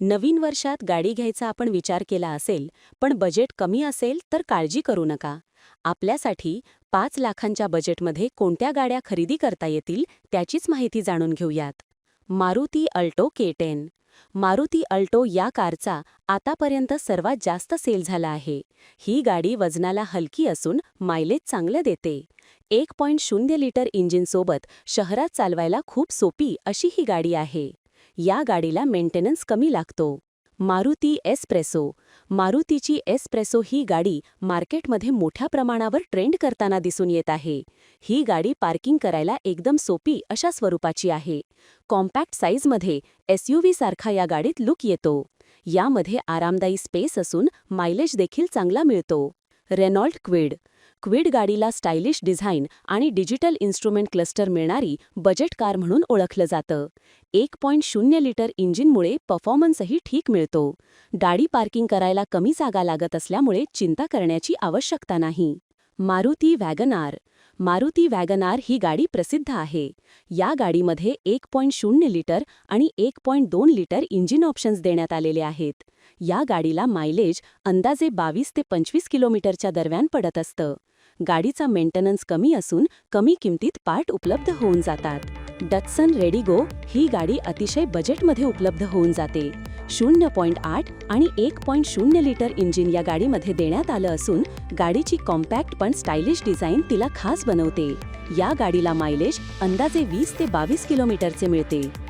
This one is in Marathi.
नवीन वर्षात गाडी घ्यायचा आपण विचार केला असेल पण बजेट कमी असेल तर काळजी करू नका. आपल्यासाठी पाच लाखांच्या बजेटमध्ये कोणत्या गाड्या खरेदी करता येतील त्याचीच माहिती जाणून घेऊयात. Maruti Alto K ten. Maruti Alto या कारचा आतापर्यंत सर्वात जास्त सेल झाला आहे. ही गाडी वजनाला हलकी असून मायलेज चांगलं देते. एक पॉईंट शून्य लिटर इंजिनसोबत शहरात चालवायला खूप सोपी अशी ही गाडी आहे. या गाडीला मेंटेनन्स कमी लागतो. Maruti S Presso. मारुतीची एसप्रेसो ही गाडी मार्केटमध्ये मोठ्या प्रमाणावर ट्रेंड करताना दिसून येत आहे. ही गाडी पार्किंग करायला एकदम सोपी अशा स्वरूपाची आहे. कॉम्पॅक्ट साईजमध्ये एसयूव्ही सारखा या गाडीत लुक येतो. यामध्ये आरामदायी स्पेस असून मायलेज देखील चांगला मिळतो. Renault Kwid. क्विड गाडीला स्टायलिश डिझाईन आणि डिजिटल इन्स्ट्रुमेंट क्लस्टर मिळणारी बजेट कार म्हणून ओळखलं जातं. एक पॉईंट शून्य लिटर इंजिनमुळे परफॉर्मन्सही ठीक मिळतो. गाडी पार्किंग करायला कमी जागा लागत असल्यामुळे चिंता करण्याची आवश्यकता नाही. Maruti Wagon R Maruti Wagon R ही गाडी प्रसिद्ध आहे. या गाडीमध्ये एक पॉईंट शून्य लिटर आणि एक पॉईंट दोन लिटर इंजिन ऑप्शन्स देण्यात आलेले आहेत. या गाडीला मायलेज अंदाजे बावीस ते पंचवीस किलोमीटरच्या दरम्यान पडत असतं. गाडीचा मेंटेनन्स कमी असून कमी किमतीत पार्ट उपलब्ध होऊन जातात. डटसन रेडिगो ही गाडी अतिशय बजेटमध्ये उपलब्ध होऊन जाते. शून्य पॉईंट आठ आणि एक पॉईंट शून्य लिटर इंजिन या गाडीमध्ये देण्यात आलं असून गाडीची कॉम्पॅक्ट पण स्टायलिश डिझाईन तिला खास बनवते. या गाडीला मायलेज अंदाजे वीस ते बावीस किलोमीटरचे मिळते.